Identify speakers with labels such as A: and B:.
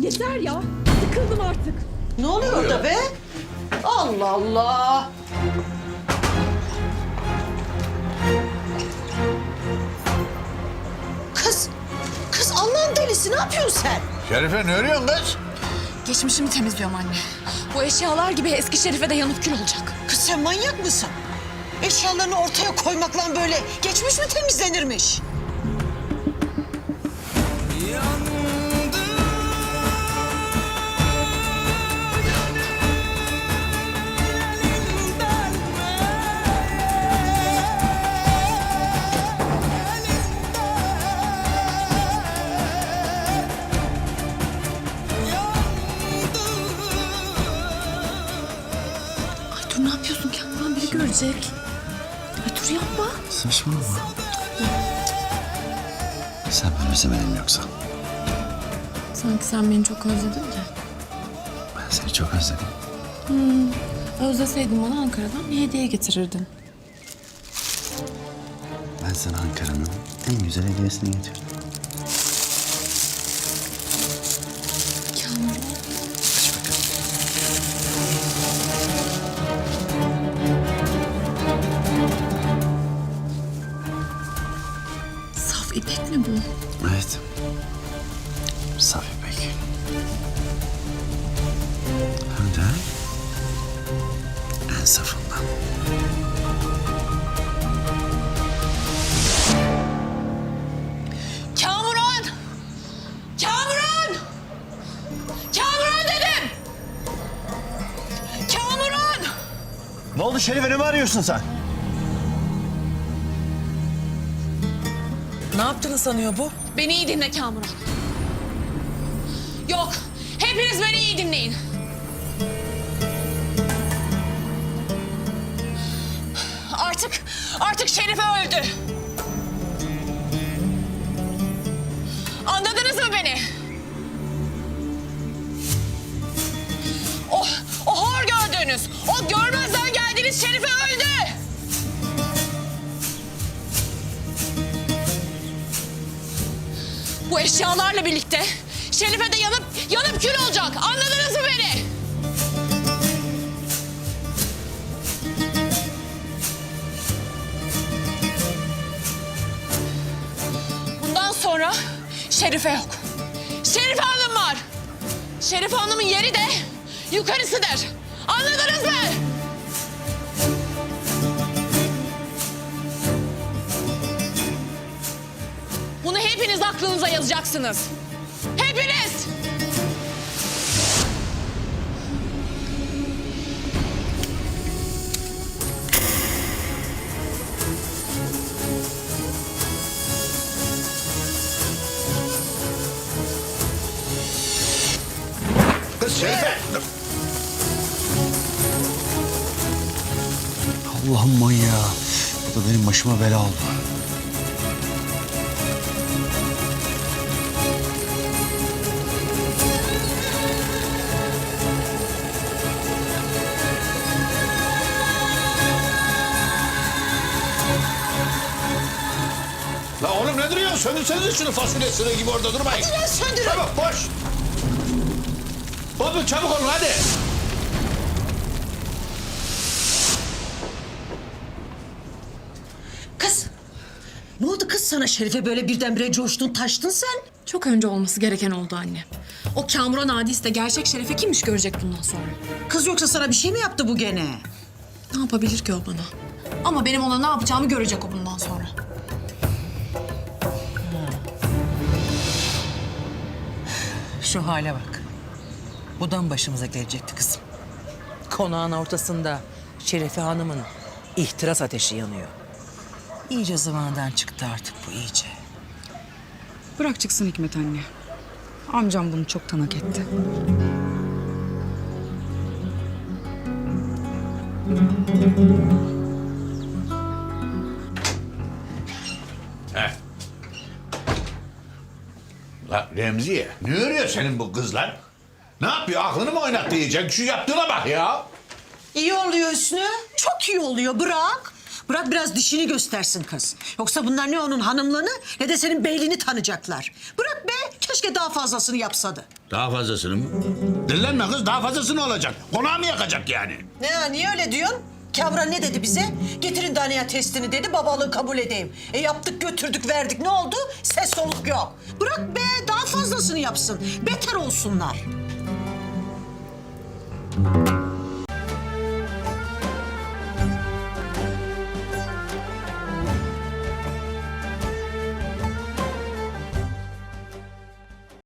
A: Yeter ya. Sıkıldım artık.
B: Ne oluyor orada be? Allah Allah. Kız, kız Allah'ın delisi ne yapıyorsun sen?
C: Şerife ne örüyorsun kız?
A: Geçmişimi temizliyorum anne. Bu eşyalar gibi eski şerife de yanıp kül olacak.
B: Kız sen manyak mısın? Eşyalarını ortaya koymakla böyle geçmiş mi temizlenirmiş?
A: Görecek. Ay dur yapma.
D: Saçmalama. Sen beni özlemedin yoksa?
A: Sanki sen beni çok özledin de.
D: Ben seni çok özledim.
A: Özleseydin bana Ankara'dan bir hediye getirirdin.
D: Ben sana Ankara'nın en güzel hediyesini getirdim.
A: İpek mi bu?
D: Evet. Saf ipek. Hem de en safından.
A: Kamuran! Kamuran! Kamuran dedim! Kamuran!
D: Ne oldu Şerife ne mi arıyorsun sen?
B: Ne yaptığını sanıyor bu?
A: Beni iyi dinle Kamuran. Yok, hepiniz beni iyi dinleyin. Artık, artık Şerife öldü. Bu eşyalarla birlikte Şerife de yanıp yanıp kül olacak. Anladınız mı beni? Bundan sonra Şerife yok. Şerife Hanım var. Şerife Hanım'ın yeri de yukarısıdır. Anladınız mı? Hepiniz aklınıza yazacaksınız. Hepiniz!
C: Kız Şerife.
D: Allah'ım manyağı. Bu da benim başıma bela oldu.
C: La oğlum ne duruyorsun? Söndürsenize şunu fasulye sırığı gibi orada durmayın.
B: Hadi lan söndürün.
C: Çabuk boş. Oğlum çabuk olun hadi.
B: Kız, ne oldu kız sana Şerife böyle birdenbire coştun taştın sen?
A: Çok önce olması gereken oldu anne. O Kamuran Adis de gerçek Şerife kimmiş görecek bundan sonra.
B: Kız yoksa sana bir şey mi yaptı bu gene?
A: Ne yapabilir ki o bana? Ama benim ona ne yapacağımı görecek o bundan sonra.
E: Şu hale bak. Budan başımıza gelecekti kızım. Konağın ortasında Şerefe Hanım'ın ihtiras ateşi yanıyor. İyice zamandan çıktı artık bu iyice.
F: Bırak çıksın Hikmet anne. Amcam bunu çok tanak etti.
C: He. La Remziye ne örüyor senin bu kızlar? Ne yapıyor? Aklını mı oynattı yiyecek? Şu yaptığına bak ya.
B: İyi oluyor Hüsnü. Çok iyi oluyor bırak. Bırak biraz dişini göstersin kız. Yoksa bunlar ne onun hanımlığını ne de senin beyliğini tanıyacaklar. Bırak be keşke daha fazlasını yapsadı.
C: Daha fazlasını mı? Dillenme kız daha fazlasını olacak. Konağı mı yakacak yani?
B: Ne niye öyle diyorsun? Kavra ne dedi bize? Getirin Daniye testini dedi, babalığı kabul edeyim. E yaptık, götürdük, verdik. Ne oldu? Ses soluk yok. Bırak be, daha fazlasını yapsın. Beter olsunlar.